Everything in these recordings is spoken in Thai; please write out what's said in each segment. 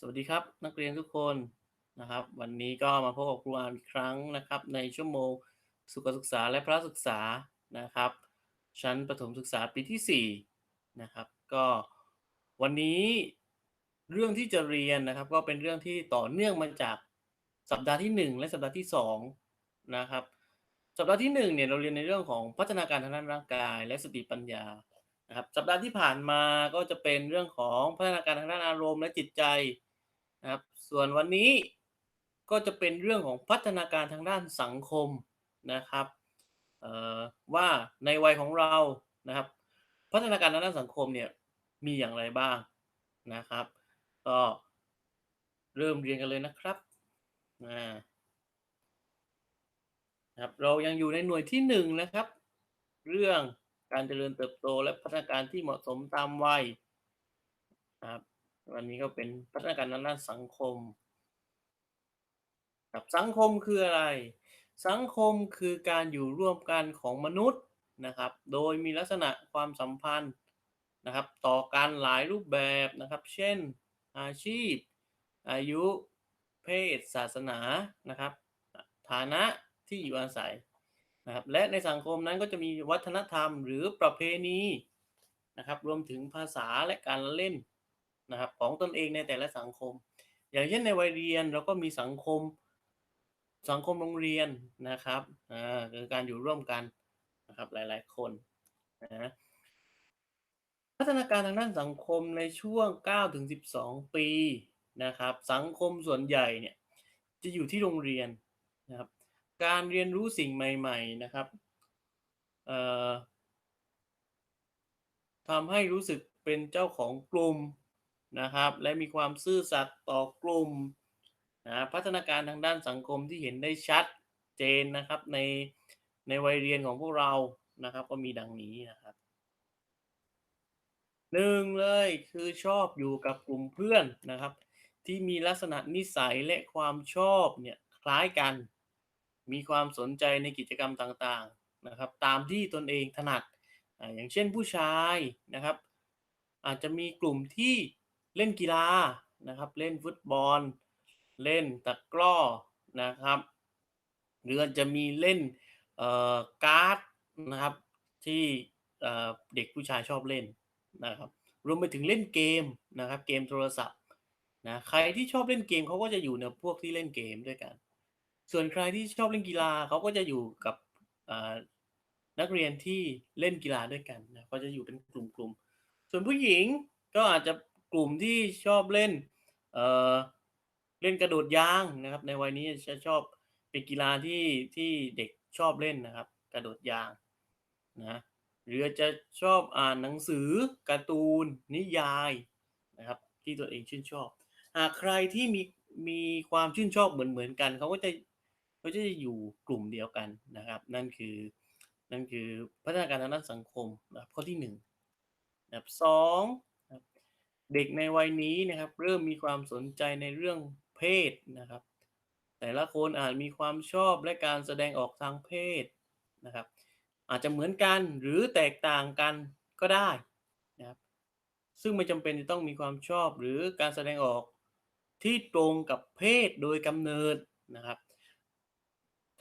สวัสดีครับนักเรียนทุกคนนะครับ วันนี้ก็มาพบกับครูอามอีกครั้งนะครับ ในชั่วโมงสุขศึกษาและพระศึกษานะครับ ชั้นประถมศึกษาปีที่4นะครับก็วันนี้เรื่องที่จะเรียนนะครับ ก็เป็นเรื่องที่ต่อเนื่องมาจากสัปดาห์ที่ 1 และสัปดาห์ที่2นะครับสัปดาห์ที่1เนี่ยเราเรียนในเรื่องของพัฒนาการทางด้านร่างกาย และสติปัญญานะครับสัปดาห์ที่ผ่านมาก็จะเป็นเรื่องของพัฒนาการทางด้านอารมณ์และจิตใจ นะครับ ส่วนวันนี้ก็จะเป็นเรื่องของพัฒนาการทางด้านสังคมนะครับว่าในวัยของเรานะครับ พัฒนาการทางด้านสังคมเนี่ยมีอย่างไรบ้างนะครับ ก็เริ่มเรียนกันเลยนะครับนะครับ เรายังอยู่ในหน่วยที่หนึ่งนะครับ เรื่องการเจริญเติบโตและพัฒนาการที่เหมาะสมตามวัยครับ วันนี้ก็เป็นพัฒนาการด้านสังคมครับสังคมคืออะไร สังคมคือการอยู่ร่วมกันของมนุษย์นะครับ โดยมีลักษณะความสัมพันธ์นะครับ ต่อการหลายรูปแบบนะครับ เช่น อาชีพ อายุ เพศ ศาสนานะครับ ฐานะที่อยู่อาศัยนะครับ และในสังคมนั้นก็จะมีวัฒนธรรมหรือประเพณีนะครับ รวมถึงภาษาและการเล่น นะครับของตนเองในแต่ละสังคม อย่างเช่นในวัยเรียนเราก็มีสังคมสังคมโรงเรียนนะครับอ่าคือการอยู่ร่วมกันนะครับหลาย ๆ คนนะพัฒนาการทางด้านสังคมในช่วง 9 ถึง 12 ปีนะครับ สังคมส่วนใหญ่เนี่ยจะอยู่ที่โรงเรียนนะครับ การเรียนรู้สิ่งใหม่ ๆ นะครับทำให้รู้สึกเป็นเจ้าของกลุ่ม นะครับ และมีความซื่อสัตย์ต่อกลุ่มนะพัฒนาการทางด้านสังคมที่เห็นได้ชัดเจนนะครับในในวัยเรียนของพวกเรานะครับ ก็มีดังนี้นะครับหนึ่งเลยคือชอบอยู่กับกลุ่มเพื่อนนะครับ ที่มีลักษณะนิสัยและความชอบเนี่ยคล้ายกัน มีความสนใจในกิจกรรมต่างๆนะครับ ตามที่ตนเองถนัดอย่างเช่นผู้ชายนะครับ อาจจะมีกลุ่มที่ เล่นกีฬานะครับ เล่นฟุตบอล เล่นตะกร้อนะครับหรือจะมีเล่นการ์ดนะครับที่เด็กผู้ชายชอบเล่นนะครับรวมไปถึงเล่นเกมนะครับเกมโทรศัพท์นะใครที่ชอบเล่นเกมเขาก็จะอยู่ในพวกที่เล่นเกมด้วยกัน ส่วนใครที่ชอบเล่นกีฬาเขาก็จะอยู่กับนักเรียนที่เล่นกีฬาด้วยกันนะก็จะอยู่เป็นกลุ่มๆ ส่วนผู้หญิงก็อาจจะ ลุ่มที่ชอบเล่นเอ่อเล่นกระโดดยางนะครับ ในวัยนี้จะชอบเป็นกีฬาที่ที่เด็กชอบเล่นนะครับ กระโดดยางนะหรือจะชอบอ่านหนังสือการ์ตูนนิยายนะครับ ที่ตัวเองชื่นชอบหากใครที่มีมีความชื่นชอบเหมือนเหมือนกันเขาก็จะเขาจะอยู่กลุ่มเดียวกันนะครับ นั่นคือนั่นคือพัฒนาการทางด้านสังคมนะครับข้อที่หนึ่งนะครับสอง เด็กในวัยนี้นะครับ เริ่มมีความสนใจในเรื่องเพศนะครับ แต่ละคนอาจมีความชอบและการแสดงออกทางเพศนะครับ อาจจะเหมือนกันหรือแตกต่างกันก็ได้นะครับ ซึ่งไม่จำเป็นจะต้องมีความชอบหรือการแสดงออกที่ตรงกับเพศโดยกำเนิดนะครับ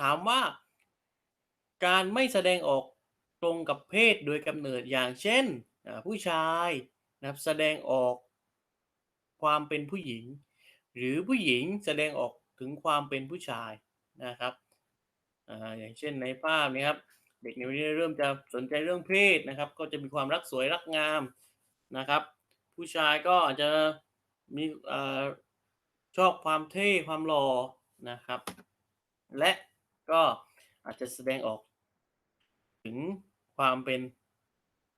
ถามว่า การไม่แสดงออกตรงกับเพศโดยกำเนิดอย่างเช่น ผู้ชาย นะครับแสดงออกความเป็นผู้หญิง หรือผู้หญิงแสดงออกถึงความเป็นผู้ชายนะครับออย่างเช่นในภาพนี้ครับ เด็กในวันนี้เริ่มจะสนใจเรื่องเพศนะครับ ก็จะมีความรักสวยรักงามนะครับ ผู้ชายก็อาจจะมีชอบความเท่ความหล่อนะครับ และก็อาจจะแสดงออกถึงความเป็น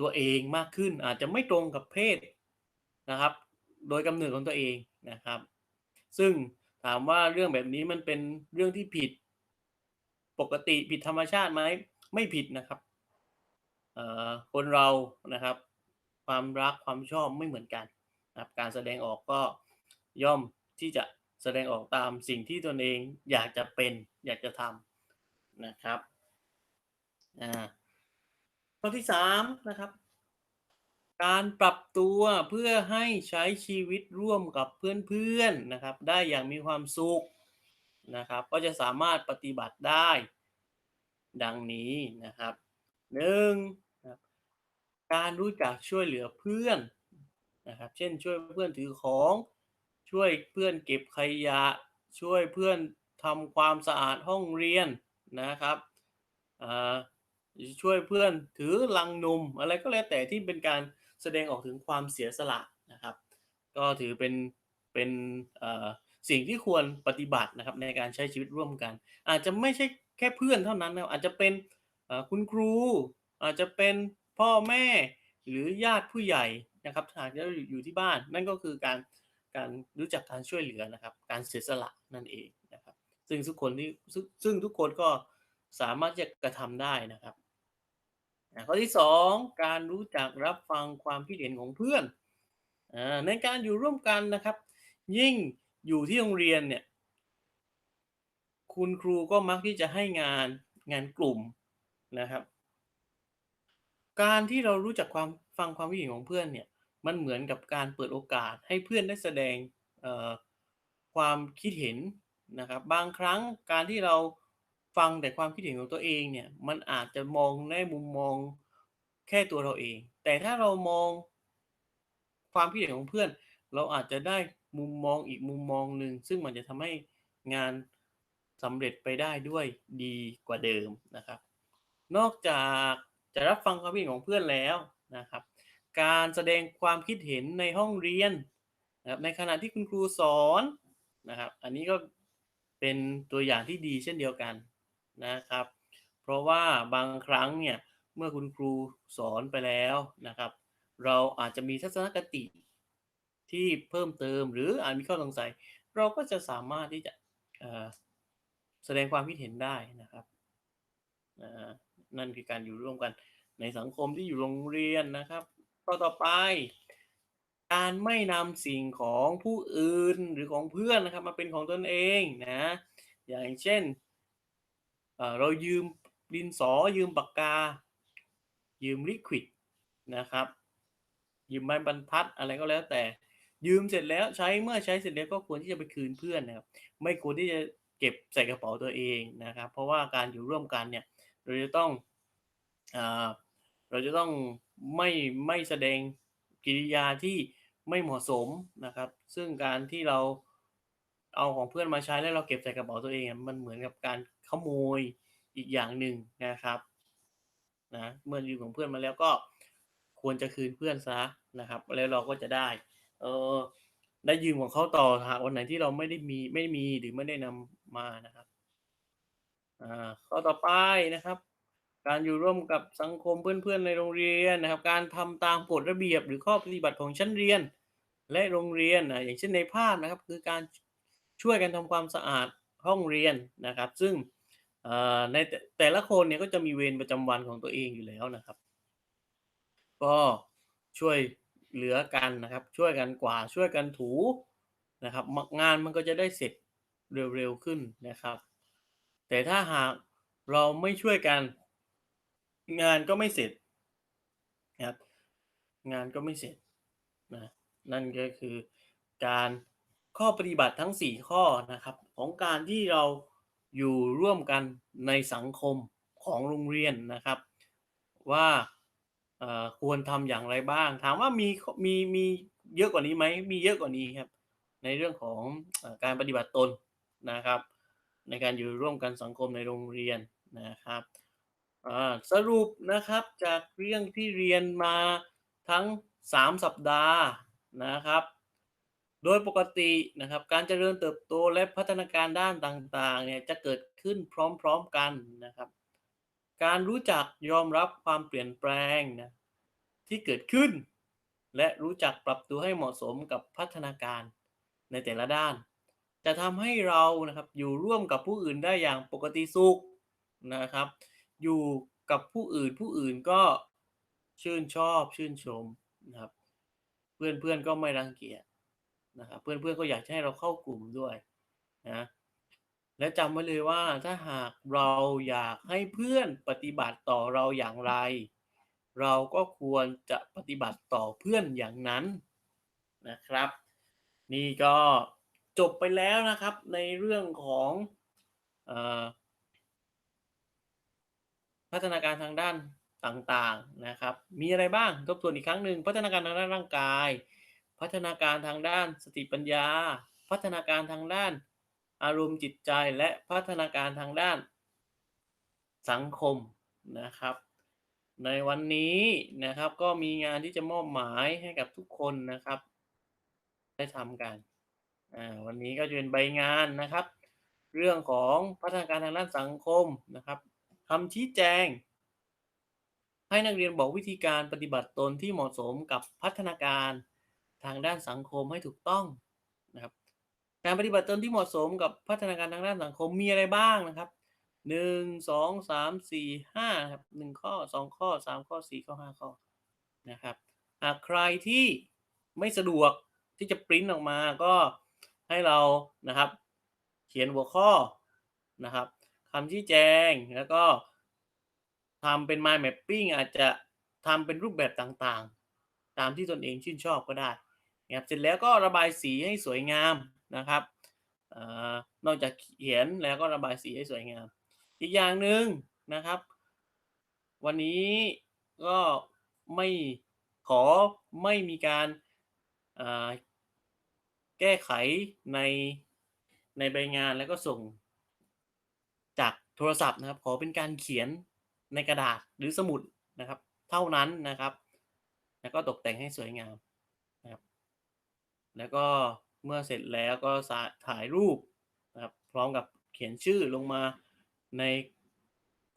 ตัวเองมากขึ้น อาจจะไม่ตรงกับเพศนะครับ โดยกำเนิดของตัวเองนะครับ ซึ่งถามว่าเรื่องแบบนี้มันเป็นเรื่องที่ผิดปกติผิดธรรมชาติไหมไม่ผิดนะครับคนเรานะครับ ความรักความชอบไม่เหมือนกันนะครับ การแสดงออกก็ย่อมที่จะแสดงออกตามสิ่งที่ตนเองอยากจะเป็นอยากจะทำนะครับอ่า ข้อที่สามนะครับ การปรับตัวเพื่อให้ใช้ชีวิตร่วมกับเพื่อนๆนะครับ ได้อย่างมีความสุขนะครับ ก็จะสามารถปฏิบัติได้ ดังนี้นะครับหนึ่งนะการรู้จักช่วยเหลือเพื่อนนะครับ เช่นช่วยเพื่อนถือของ ช่วยเพื่อนเก็บขยะ ช่วยเพื่อนทำความสะอาดห้องเรียนนะครับอ่า ช่วยเพื่อนถือลังนมอะไรก็แล้วแต่ที่เป็นการแสดงออกถึงความเสียสละนะครับ ก็ถือเป็นเป็นสิ่งที่ควรปฏิบัตินะครับในการใช้ชีวิตร่วมกัน อาจจะไม่ใช่แค่เพื่อนเท่านั้นนะอาจจะเป็นคุณครู อาจจะเป็นพ่อแม่หรือญาติผู้ใหญ่นะครับหากเราอยู่ที่บ้าน นั่นก็คือการการรู้จักการช่วยเหลือนะครับ การเสียสละนั่นเองนะครับ ซึ่งทุกคนที่ซึ่งทุกคนก็สามารถจะกระทำได้นะครับ ข้อที่สองการรู้จักรับฟังความคิดเห็นของเพื่อนอในการอยู่ร่วมกันนะครับ ยิ่งอยู่ที่โรงเรียนเนี่ยคุณครูก็มักที่จะให้งานงานกลุ่มนะครับ การที่เรารู้จักความฟังความคิดเห็นของเพื่อนเนี่ยมันเหมือนกับการเปิดโอกาสให้เพื่อนได้แสดงความคิดเห็นนะครับ บางครั้งการที่เรา ฟังแต่ความคิดเห็นของตัวเองเนี่ย มันอาจจะมองในมุมมองแค่ตัวเราเอง แต่ถ้าเรามองความคิดเห็นของเพื่อน เราอาจจะได้มุมมองอีกมุมมองหนึ่งซึ่งมันจะทำให้งานสำเร็จไปได้ด้วยดีกว่าเดิมนะครับ นอกจากจะรับฟังความคิดเห็นของเพื่อนแล้วนะครับ การแสดงความคิดเห็นในห้องเรียนนะครับในขณะที่คุณครูสอนนะครับ อันนี้ก็เป็นตัวอย่างที่ดีเช่นเดียวกัน นะครับ เพราะว่าบางครั้งเนี่ยเมื่อคุณครูสอนไปแล้วนะครับ เราอาจจะมีทัศนคติที่เพิ่มเติมหรืออาจมีข้อสงสัย เราก็จะสามารถที่จะแสดงความคิดเห็นได้นะครับนั่นคือการอยู่ร่วมกันในสังคมที่อยู่โรงเรียนนะครับข้อต่อไป การไม่นำสิ่งของผู้อื่นหรือของเพื่อนนะครับ มาเป็นของตนเองนะ อย่างเช่น เรายืมดินสอยืมปากกา ยืมลิควิดนะครับ ยืมไม้บรรทัดอะไรก็แล้วแต่ ยืมเสร็จแล้วใช้เมื่อใช้เสร็จแล้วก็ควรที่จะไปคืนเพื่อนนะครับ ไม่ควรที่จะเก็บใส่กระเป๋าตัวเองนะครับ เพราะว่าการอยู่ร่วมกันเนี่ยเราจะต้องอเราจะต้องไม่ไม่แสดงกิริยาที่ไม่เหมาะสมนะครับ ซึ่งการที่เรา เอาของเพื่อนมาใช้แล้วเราเก็บใส่กระเป๋าตัวเองมันเหมือนกับการขโมยอีกอย่างหนึ่งนะครับนะเมื่อยืมของเพื่อนมาแล้วก็ควรจะคืนเพื่อนซะนะครับ แล้วเราก็จะได้ เออได้ยืมของเขาต่อหากวันไหนที่เราไม่ได้มีไม่มีหรือไม่ได้นำมานะครับอ่าข้อต่อไปนะครับ การอยู่ร่วมกับสังคมเพื่อนๆในโรงเรียนนะครับ การทำตามกฎระเบียบหรือข้อปฏิบัติของชั้นเรียน และโรงเรียนนะอย่างเช่นในภาพนะครับ คือการ ช่วยกันทำความสะอาดห้องเรียนนะครับ ซึ่งในแต่ละคนเนี่ยก็จะมีเวรประจำวันของตัวเองอยู่แล้วนะครับ ก็ช่วยเหลือกันนะครับ ช่วยกันกวาดช่วยกันถูนะครับงานมันก็จะได้เสร็จเร็วๆขึ้นนะครับ แต่ถ้าหากเราไม่ช่วยกัน งานก็ไม่เสร็จนะครับงานก็ไม่เสร็จนะนั่นก็คือการ ข้อปฏิบัติทั้ง 4 ข้อนะครับ ของการที่เราอยู่ร่วมกันในสังคมของโรงเรียนนะครับ ว่าควรทำอย่างไรบ้าง ถามว่ามีมีมีเยอะกว่านี้ไหมมีเยอะกว่านี้ครับ ในเรื่องของอการปฏิบัติตนนะครับ ในการอยู่ร่วมกันสังคมในโรงเรียนนะครับสรุปนะครับจากเรื่องที่เรียนมาทั้ง 3 สัปดาห์นะครับ โดยปกตินะครับการเจริญเติบโตและพัฒนาการด้านต่างๆเนี่ยจะเกิดขึ้นพร้อมๆกันนะครับ การรู้จักยอมรับความเปลี่ยนแปลงนะที่เกิดขึ้น และรู้จักปรับตัวให้เหมาะสมกับพัฒนาการในแต่ละด้าน จะทำให้เรานะครับอยู่ร่วมกับผู้อื่นได้อย่างปกติสุขนะครับ อยู่กับผู้อื่นผู้อื่นก็ชื่นชอบชื่นชมนะครับ เพื่อนๆก็ไม่รังเกียจ นะครับเพื่อนๆก็อยากให้เราเข้ากลุ่มด้วยนะและจำไว้เลยว่าถ้าหากเราอยากให้เพื่อนปฏิบัติต่อเราอย่างไร เราก็ควรจะปฏิบัติต่อเพื่อนอย่างนั้นนะครับ นี่ก็จบไปแล้วนะครับในเรื่องของอพัฒนาการทางด้านต่างๆนะครับ มีอะไรบ้างทบทวนอีกครั้งหนึ่งพัฒนาการทางด้านร่างกาย พัฒนาการทางด้านสติปัญญา พัฒนาการทางด้าน อารมณ์จิตใจและพัฒนาการทางด้าน สังคมนะครับ ในวันนี้นะครับก็มีงานที่จะมอบหมายให้กับทุกคนนะครับ ได้ทำกันวันนี้ก็จะเป็นใบงานนะครับ เรื่องของพัฒนาการทางด้านสังคมนะครับคำชี้แจง ให้นักเรียนบอกวิธีการปฏิบัติตนที่เหมาะสมกับพัฒนาการ ทางด้านสังคมให้ถูกต้องนะครับการปฏิบัติตนที่เหมาะสมกับพัฒนาการทางด้านสังคมมีอะไรบ้างนะครับหนึ่งสองสามสี่ห้าครับหนึ่งข้อสองข้อสามข้อสี่ข้อห้าข้อนะครับหากใครที่ไม่สะดวกที่จะปริ้นออกมาก็ให้เรานะครับ เขียนหัวข้อนะครับคำชี้แจงแล้วก็ทำเป็น mind mapping อาจจะทำเป็นรูปแบบต่างๆ ตามที่ตนเองชื่นชอบก็ได้ นะครับเสร็จแล้วก็ระบายสีให้สวยงามนะครับอนอกจากเขียนแล้วก็ระบายสีให้สวยงาม อีกอย่างหนึ่งนะครับ วันนี้ก็ไม่ขอไม่มีการแก้ไขในในใบงานแล้วก็ส่งจากโทรศัพท์นะครับ ขอเป็นการเขียนในกระดาษหรือสมุดนะครับ เท่านั้นนะครับ แล้วก็ตกแต่งให้สวยงาม แล้วก็เมื่อเสร็จแล้วก็ถ่ายรูปนะครับ พร้อมกับเขียนชื่อลงมาใน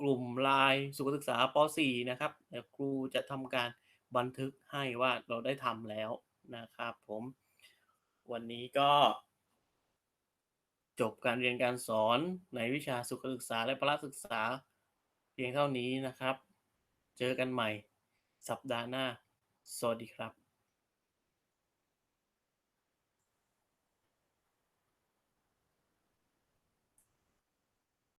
กลุ่มไลน์สุขศึกษาป .4 นะครับเดี๋ยวครูจะทำการบันทึกให้ว่าเราได้ทำแล้วนะครับผม วันนี้ก็ จบการเรียนการสอนในวิชาสุขศึกษาและพละศึกษา เพียงเท่านี้นะครับ เจอกันใหม่สัปดาห์หน้า สวัสดีครับ